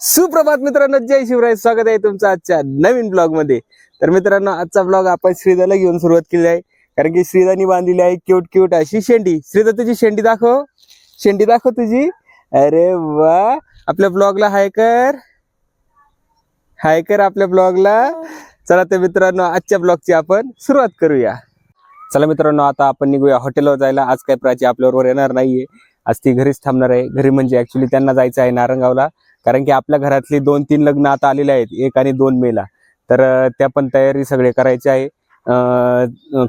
सुप्रभात मित्रांनो जय शिवराय. स्वागत आहे तुमचं आजच्या नवीन ब्लॉगमध्ये तर मित्रांनो आजचा ब्लॉग आपण श्रीदाला घेऊन सुरुवात केली आहे. कारण की श्रीदानी बांधलेली आहे क्यूट क्यूट अशी शेंडी. श्रीदा तुझी शेंडी दाखव. शेंडी दाखव तुझी. अरे वा. आपल्या ब्लॉगला हाय कर. हाय कर आपल्या ब्लॉगला. चला तर मित्रांनो आजच्या ब्लॉगची आपण सुरुवात करूया. चला मित्रांनो आता आपण निघूया हॉटेलवर जायला. आज काय प्राची आपल्याबरोबर येणार नाहीये. आज ती घरीच थांबणार आहे. घरी म्हणजे ऍक्च्युली त्यांना जायचं आहे नारंगावला. कारण की आपल्या घरातली दोन तीन लग्न आता आलेले आहेत एक आणि दोन मेला तर त्या पण तयारी सगळे करायचे आहे.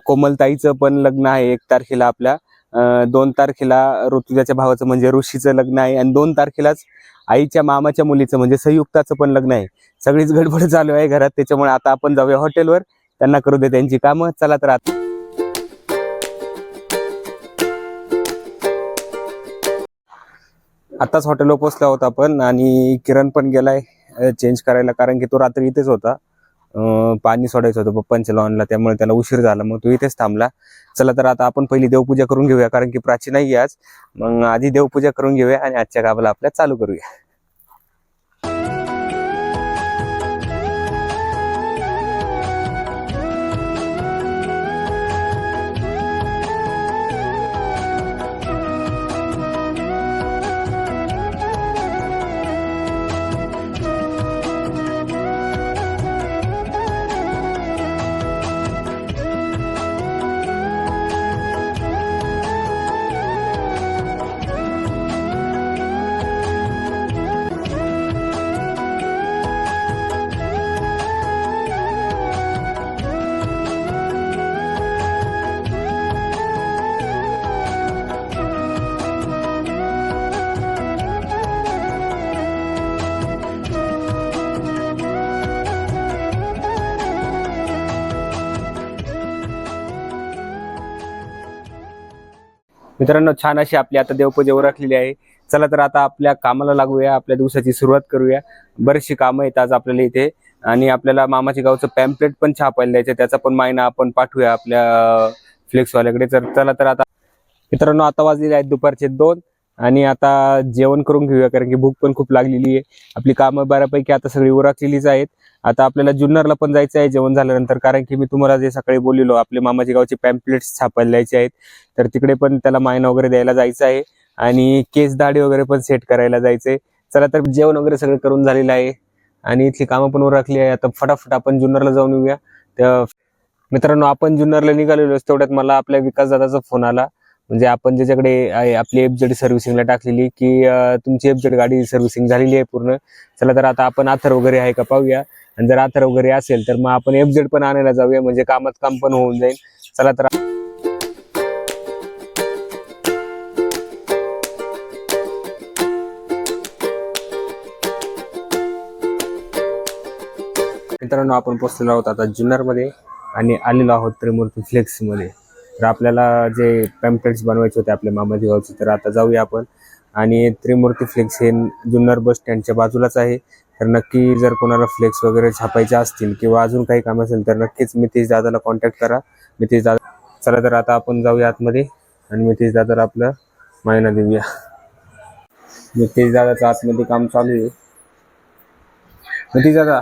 कोमलताईचं पण लग्न आहे एक तारखेला आपल्या. दोन तारखेला ऋतुजाच्या भावाचं म्हणजे ऋषीचं लग्न आहे आणि दोन तारखेलाच आईच्या मामाच्या मुलीचं म्हणजे संयुक्ताचं पण लग्न आहे. सगळीच गडबड चालू आहे घरात त्याच्यामुळे आता आपण जाऊया हॉटेलवर. त्यांना करू दे त्यांची कामं. चला तर आता आत्ताच हॉटेलवर पोहोचला होता आपण आणि किरण पण गेलाय चेंज करायला कारण की तो रात्री इथेच होता. पाणी सोडायचं होतं पप्पांच्या लॉनला त्यामुळे त्याला उशीर झाला. मग तो इथेच थांबला. चला तर आता आपण पहिली देवपूजा करून घेऊया कारण की प्राची नाही आज. मग आधी देवपूजा करून घेऊया आणि आजच्या गावाला आपल्या चालू करूया. मित्रांनो छान अशी आपली आता देवपूजा ओळखलेली आहे. चला तर आता आपल्या कामाला लागूया आपल्या दिवसाची सुरुवात करूया. बरीचशी कामं आहेत आज आपल्याला इथे. आणि आपल्याला मामाच्या गावचं पॅम्पलेट पण छापायला द्यायचं त्याचा पण मायना आपण पाठवूया आपल्या फ्लेक्सवाल्याकडे तर चला तर आता मित्रांनो आता वाजलेले आहेत दुपारचे दोन. आणि आता जेवण करून घेऊया कारण की भूक पण खूप लागलेली आहे. आपली कामं बऱ्यापैकी आता सगळी उरकलेलीच आहेत. आता आपल्याला जुन्नरला पण जायचं आहे जेवण झाल्यानंतर कारण की मी तुम्हाला जे सकाळी बोललेलो आपले मामाजी गावचे पॅम्पलेट्स छापायला द्यायचे आहेत. तर तिकडे पण त्याला मायना वगैरे द्यायला जायचं आहे. आणि केस दाढी वगैरे पण सेट करायला जायचंय चला तर जेवण वगैरे सगळं करून झालेलं आहे. आणि इथली कामं पण उरकली आहे. आता फटाफट आपण जुन्नरला जाऊन येऊया. तर मित्रांनो आपण जुन्नरला निघालेलो तेवढ्यात मला आपल्या विकास दादाचा फोन आला. म्हणजे आपण ज्याच्याकडे आपली एफजेड सर्व्हिसिंगला टाकलेली की तुमची एफजेड गाडी सर्व्हिसिंग झालेली आहे पूर्ण. चला तर आता आपण आथर वगैरे आहे का पाहूया. आणि जर आथर वगैरे असेल तर मग आपण एफजेड पण आणायला जाऊया म्हणजे कामात काम पण होऊन जाईल. चला तर मित्रांनो आपण पोहोचलेलो आहोत आता जुन्नरमध्ये आणि आलेलो आहोत त्रिमूर्ती फ्लेक्समध्ये. तर आपल्याला जे पॅम्पलेट्स बनवायचे होते आपल्या मामाजीगावचे तर आता जाऊया आपण. आणि त्रिमूर्ती फ्लेक्स हे जुन्नर बस स्टँडच्या बाजूलाच आहे. तर नक्की जर कोणाला फ्लेक्स वगैरे छापायचे असतील किंवा अजून काही काम असेल तर नक्कीच मितेश दादाला कॉन्टॅक्ट करा. मितेश दादा चला तर आता आपण जाऊया आतमध्ये. आणि मितेश दादाला आपलं मायना देऊया. मितेश दादाचं आतमध्ये काम चालू आहे. मितेश दादा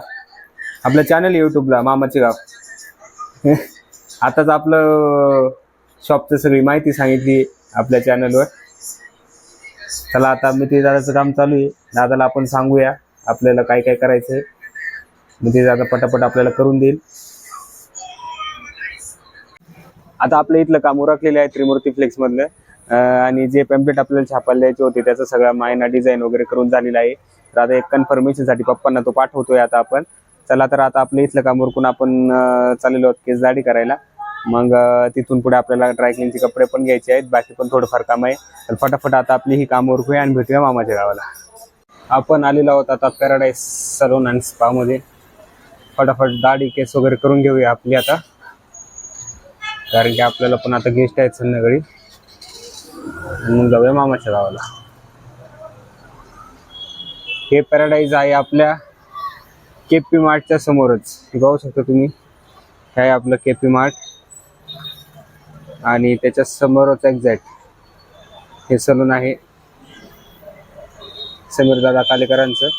आपलं चॅनल युट्यूबला मामाचे गाव. आताच आपलं शॉपचं सगळी माहिती सांगितली आपल्या चॅनलवर चला आता मी दादाचं काम चालू आहे. दादाला आपण सांगूया आपल्याला काय काय करायचंय. मी ते दादा पटापट आपल्याला करून देईल. आता आपल्या इथलं काम उरकलेलं आहे त्रिमूर्ती फ्लेक्स मधलं. आणि जे पॅम्पलेट आपल्याला छापायला द्यायचे होते त्याचा सगळा मायना डिझाईन वगैरे करून झालेला आहे. तर आता एक कन्फर्मेशनसाठी पप्पांना तो पाठवतोय आता आपण. चला तर आता आपलं इथलं काम उरकून आपण चाललेलो आहोत केस दाढी करायला. मग तिथून पुढे आपल्याला ड्रायक्लिनचे कपडे पण घ्यायचे आहेत. बाकी पण थोडंफार काम आहे. तर फटाफट आता आपली ही काम उरकूया आणि भेटूया मामाच्या गावाला. आपण आलेलो आहोत आता पॅराडाईज सलून अँड स्पा मध्ये. फटाफट दाढी केस वगैरे करून घेऊया आपली आता. कारण की आपल्याला पण आता गेस्ट आहेत संध्याकाळी. मग जाऊया मामाच्या गावाला. हे पॅराडाईज आहे आपल्या केपी मार्टच्या समोरच. हे शकता तुम्ही. हे आपलं केपी मार्ट. आणि त्याच्या समोरच एक्झॅक्ट हे सलून आहे. समीर दादा कालेकरांचं.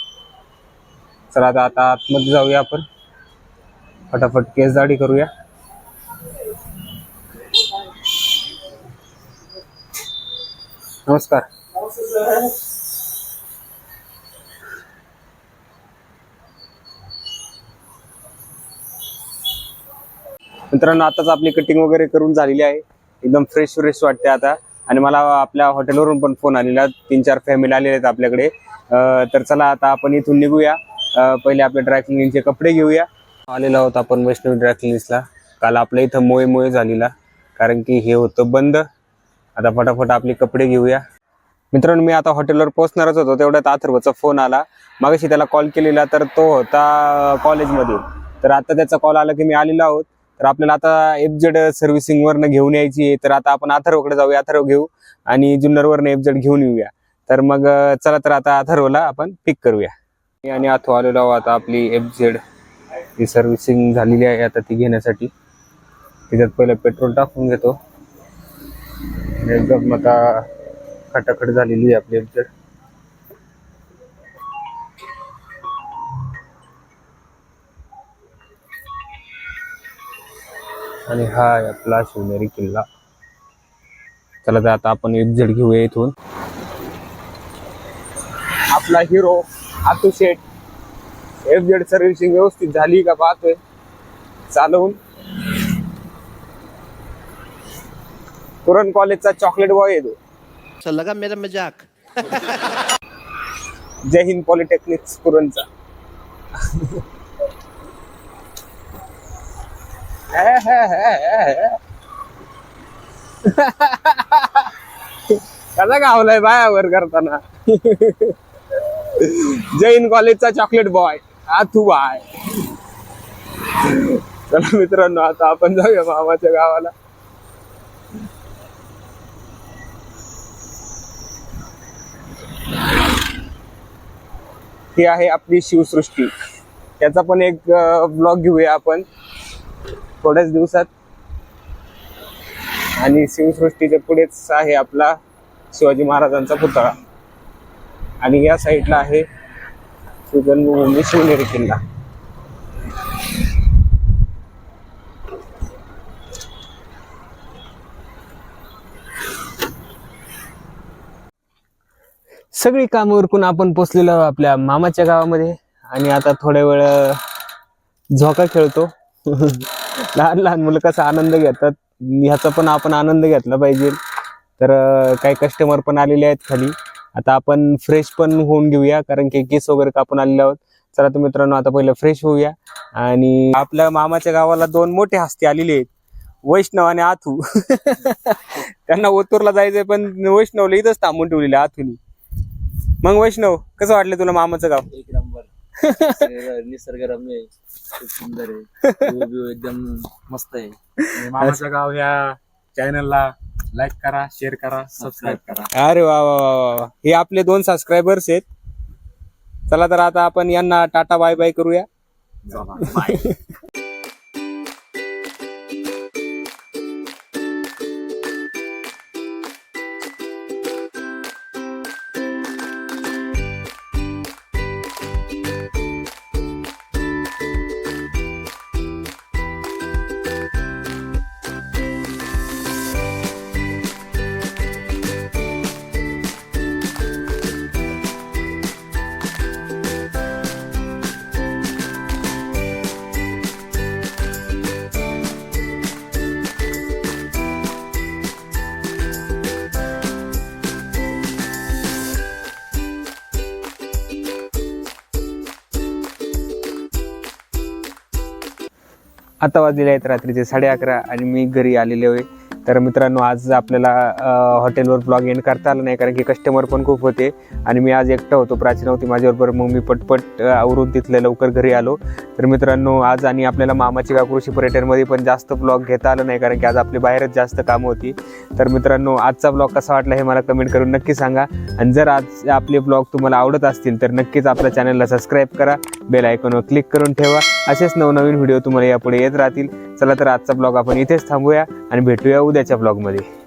चला आता आता आतमध्ये जाऊया आपण. फटाफट केस दाढी करूया. नमस्कार. मित्रांनो आताच आपली कटिंग वगैरे करून झालेली आहे. एकदम फ्रेश फ्रेश वाटते आता. आणि मला आपल्या हॉटेलवरून पण फोन आलेला. तीन चार फॅमिली आलेले आहेत आपल्याकडे. तर चला आता आपण इथून निघूया. पहिले आपल्या ड्रायक्लिनिंगचे कपडे घेऊया. आलेलो आहोत आपण वैष्णवी ड्रायक्लिनिंगला काल आपल्या इथं मोय मोय झालेला. कारण की हे होतं बंद. आता फटाफट आपले कपडे घेऊया. मित्रांनो मी आता हॉटेलवर पोहोचणारच होतो. तेवढ्यात अथर्वचा फोन आला. मागाशी त्याला कॉल केलेला तर तो होता कॉलेजमध्ये तर आता त्याचा कॉल आला की मी आलेलो आहोत. तर आपल्याला आता एफजेड सर्व्हिसिंग वरनं घेऊन यायची आहे. तर आता आपण अथर्वकडे जाऊया अथर्व घेऊ आणि जुन्नरवरनं एफजेड घेऊन येऊया. तर मग चला तर आता अथर्वला आपण पिक करूया. मी आणि अथर्व आलेलो आहोत आता आपली एफजेड ही सर्व्हिसिंग झालेली आहे आता ती घेण्यासाठी. त्याच्यात पहिलं पेट्रोल टाकून घेतो. एकदम आता खटाखट झालेली आहे आपली एफजेड आणि हा आहे आपला शिवनेरी किल्ला. चला तर आता आपण एफजेड घेऊया इथून. आपला hero Atu Sheth FZ servicing व्यवस्थित झाली का पाहतोय? चालवून. कुरण कॉलेजचा चॉकलेट बॉय येतो अच्छा लगा मेरा मजाक. जय हिंद पॉलिटेक्निक कुरणचा कसा गावलाय बायावर करताना. जैन कॉलेजचा चॉकलेट बॉय तू बाय. चला मित्रांनो आता आपण जाऊया मामाच्या गावाला. ही आहे आपली शिवसृष्टी. त्याचा पण एक ब्लॉग घेऊया आपण. थोड्याच दिवसात. आणि शिवसृष्टीच्या पुढेच आहे आपला शिवाजी महाराजांचा पुतळा. आणि या साईडला आहे सुजन्मभूमी शिवनेरी किल्ला. सगळी कामं उरकून आपण पोचलेलो आहोत आपल्या मामाच्या गावामध्ये. आणि आता थोड्या वेळ झोका खेळतो. लहान लहान मुलं कसा आनंद घेतात. ह्याचा पण आपण आनंद घेतला पाहिजे. तर काही कस्टमर पण आलेले आहेत खाली. आता आपण फ्रेश पण होऊन घेऊया कारण की केस वगैरे कापून आलेले आहोत. चला तर मित्रांनो आता पहिलं फ्रेश होऊया. आणि आपल्या मामाच्या गावाला दोन मोठे हस्ती आलेले आहेत. वैष्णव आणि आथू. त्यांना ओतूरला जायचंय पण वैष्णवला इथंच थांबून ठेवलेले आथूनी. मग वैष्णव कसं वाटलं तुला मामाचं गाव? निसर्गरम्य आहे. खूप सुंदर आहे. View एकदम मस्त आहे. आणि मामाचं गाव या चॅनलला लाईक करा शेअर करा सबस्क्राईब करा अरे वा वा वा वा वा. हे आपले दोन सबस्क्रायबर्स आहेत. चला तर आता आपण यांना टाटा बाय बाय करूया. बाय आता वाजलेले आहेत रात्रीचे साडे अकरा आणि मी घरी आलेले आहे. तर मित्रांनो आज आपल्याला हॉटेलवर ब्लॉग एंड करता आलं नाही कारण की कस्टमर पण खूप होते आणि मी आज एकटा होतो प्राचीन होती माझ्याबरोबर. मग मी पटपट आवरून तिथले लवकर घरी आलो. तर मित्रांनो आज आणि आपल्याला मामाची का कृषी पर्यटनमध्ये पण जास्त ब्लॉग घेता आलं नाही कारण की आज आपली बाहेरच जास्त कामं होती. तर मित्रांनो आजचा ब्लॉग कसा वाटला हे मला कमेंट करून नक्की सांगा. आणि जर आज आपले ब्लॉग तुम्हाला आवडत असतील तर नक्कीच आपल्या चॅनलला सबस्क्राईब करा. बेल आयकॉनवर क्लिक करून ठेवा. असेच नवनवीन व्हिडिओ तुम्हाला यापुढे येत राहतील. चला तर आजचा ब्लॉग आपण इथेच थांबूया आणि भेटूया उद्याच्या ब्लॉगमध्ये